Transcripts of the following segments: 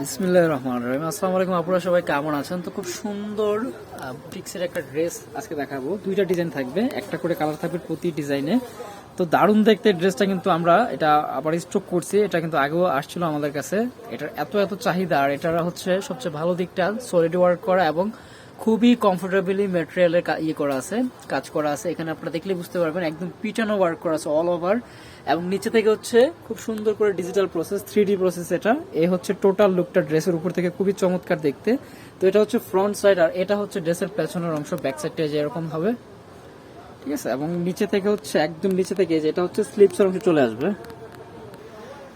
বিসমিল্লাহ রহমান রহিম। আসসালামু আলাইকুম, আপুরা সবাই কেমন আছেন? তো খুব সুন্দর পিক্সের একটা ড্রেস আজকে দেখাবো। দুইটা ডিজাইন থাকবে, একটা করে কালার থাকবে প্রতি ডিজাইনে। তো দারুণ দেখতে ড্রেসটা কিন্তু আমরা, এটা আবার স্টক করছি, এটা কিন্তু আগেও আসছিল আমাদের কাছে। এটার এত এত চাহিদা, আর এটা হচ্ছে সবচেয়ে ভালো দিকটা সলিড ওয়ার্ক করা এবং খুবই কমফোর্টেবলি মেটেরিয়ালের ইয়ে করা আছে, কাজ করা আছে। এখানে আপনারা দেখলে বুঝতে পারবেন, একদম পিটানো ওয়ার্ক করা আছে অল ওভার এবং নিচে থেকে হচ্ছে খুব সুন্দর করে ডিজিটাল প্রসেস থ্রি প্রসেস এটা। এই হচ্ছে টোটাল লুকটা ড্রেসের উপর থেকে, খুবই চমৎকার দেখতে। তো এটা হচ্ছে ফ্রন্ট সাইড আর এটা হচ্ছে ড্রেসের পেছনের অংশ ব্যাক সাইডটা যে এরকম হবে। ঠিক আছে? এবং নিচে থেকে হচ্ছে, একদম নিচে থেকে যেটা হচ্ছে স্লিপসের অংশ চলে আসবে।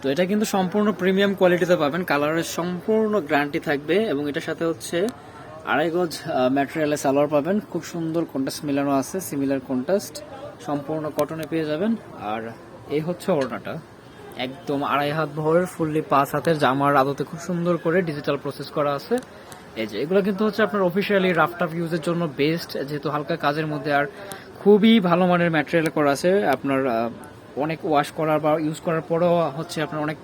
তো এটা কিন্তু সম্পূর্ণ প্রিমিয়াম কোয়ালিটিতে পাবেন। কালারের সম্পূর্ণ গ্যারান্টি থাকবে, এবং এটার সাথে হচ্ছে আড়াই গজ ম্যাটেরিয়ালে সালোয়ার পাবেন। খুব সুন্দর কন্টাস্ট মিলানো আছে সিমিলার কন্টাস্ট সম্পূর্ণ কটনে পেয়ে যাবেন। আর এই হচ্ছে ওড়নাটা। একদম আড়াই হাত ভরের ফুললি পাঁচ হাতের জামার আদতে খুব সুন্দর করে ডিজিটাল প্রসেস করা আছে। এই যে, এগুলো কিন্তু হচ্ছে আপনার অফিসিয়ালি রাফটাপ ইউজের জন্য বেস্ট যেহেতু হালকা কাজের মধ্যে আর খুবই ভালো মানের ম্যাটেরিয়াল করা আছে। আপনার অনেক ওয়াশ করার বা ইউজ করার পরেও হচ্ছে আপনার অনেক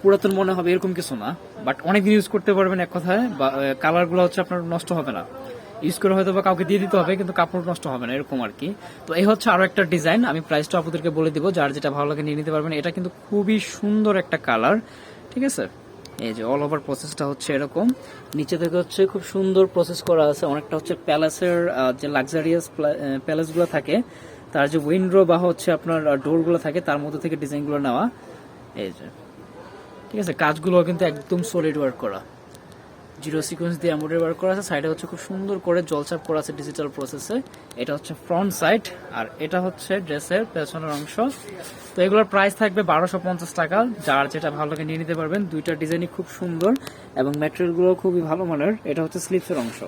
পুরাতন মনে হবে এরকম কিছু না। বাট অনেকদিন ইউজ করতে পারবেন এক কথায়, বা কালারগুলো হচ্ছে আপনার নষ্ট হবে না। ইউজ করে হয়তো বা কাউকে দিয়ে দিতে হবে, কিন্তু কাপড় নষ্ট হবে না, এরকম আর কি। তো এই হচ্ছে আরও একটা ডিজাইন আমি প্রাইসটা আপনাদেরকে বলে দিব, যার যেটা ভালো লাগে নিয়ে নিতে পারবেন। এটা কিন্তু খুবই সুন্দর একটা কালার ঠিক আছে? এই যে অল ওভার প্রসেসটা হচ্ছে এরকম। নিচে থেকে হচ্ছে খুব সুন্দর প্রসেস করা আছে। অনেকটা হচ্ছে প্যালেসের যে লাক্সারিয়াস প্যালেসগুলো থাকে তার যে উইন্ডো বা হচ্ছে আপনার ডোরগুলো থাকে, তার মধ্যে থেকে ডিজাইনগুলো নেওয়া। এই যে। ঠিক আছে, কাজগুলো কিন্তু একদম সলিড ওয়ার্ক করা। জিরো সিকোয়েন্স দিয়ে এমব্রয়ডারি ওয়ার্ক করা আছে। সাইডে হচ্ছে খুব সুন্দর করে জলচাপ করা আছে ডিজিটাল প্রসেসে এটা হচ্ছে ফ্রন্ট সাইড আর এটা হচ্ছে ড্রেসের পেছনের অংশ। তো এগুলোর প্রাইস থাকবে বারোশো পঞ্চাশ টাকা। যার যেটা ভালো লাগে নিয়ে নিতে পারবেন। দুইটা ডিজাইনই খুব সুন্দর এবং ম্যাটেরিয়ালগুলো খুবই ভালো মানের। এটা হচ্ছে স্লিপসের অংশ।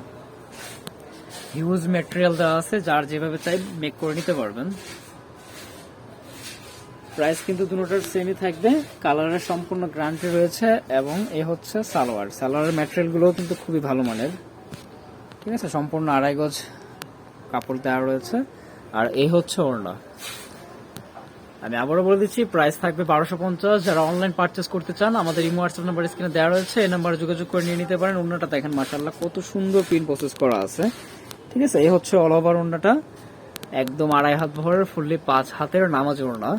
হিউজ ম্যাটেরিয়াল দেওয়া আছে, যার যেভাবে চাই মেক করে নিতে পারবেন। প্রাইস কিন্তু দুটোটার সেমই থাকবে। কালারের সম্পূর্ণ গ্যারান্টি রয়েছে এবং এ হচ্ছে সালোয়ার। সালোয়ারের ম্যাটেরিয়ালগুলোও কিন্তু খুবই ভালো মানের। ঠিক আছে, সম্পূর্ণ আড়াই গজ কাপড় দেওয়া রয়েছে। আর এই হচ্ছে ওড়না। আমি আবারও বলে দিচ্ছি প্রাইস থাকবে বারোশো পঞ্চাশ। যারা অনলাইন পারচেস করতে চান, আমাদের ইমো হোয়াটসঅ্যাপ নাম্বার স্ক্রিনে দেওয়া রয়েছে। এই নাম্বারে যোগাযোগ করে নিয়ে নিতে পারেন। ওড়নাটা দেখেন মাসাল্লাহ কত সুন্দর প্রিন্ট প্রসেস করা আছে। ঠিক আছে, এই হচ্ছে অল ওভার ওড়নাটা একদম আড়াই হাত ভরের ফুললি পাঁচ হাতের নামাজ ওড়না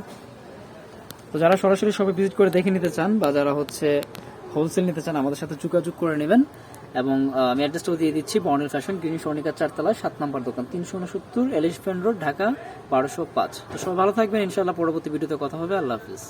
তো যারা সরাসরি সবে ভিজিট করে দেখে নিতে চান বা যারা হচ্ছে হোলসেল নিতে চান, আমাদের সাথে যোগাযোগ করে নেবেন। এবং আমি অ্যাড্রেসটাও দিয়ে দিচ্ছি বর্ণেল ফ্যাশন গিনি সর্ণিকা চারতলা সাত নম্বর দোকান, তিনশো উনসত্তর এলিশ এলিফ্যান্ট রোড ঢাকা, বারোশো পাঁচ। তো সব ভালো থাকবেন ইনশাল্লাহ পরবর্তী ভিডিওতে কথা হবে। আল্লাহ হাফিজ।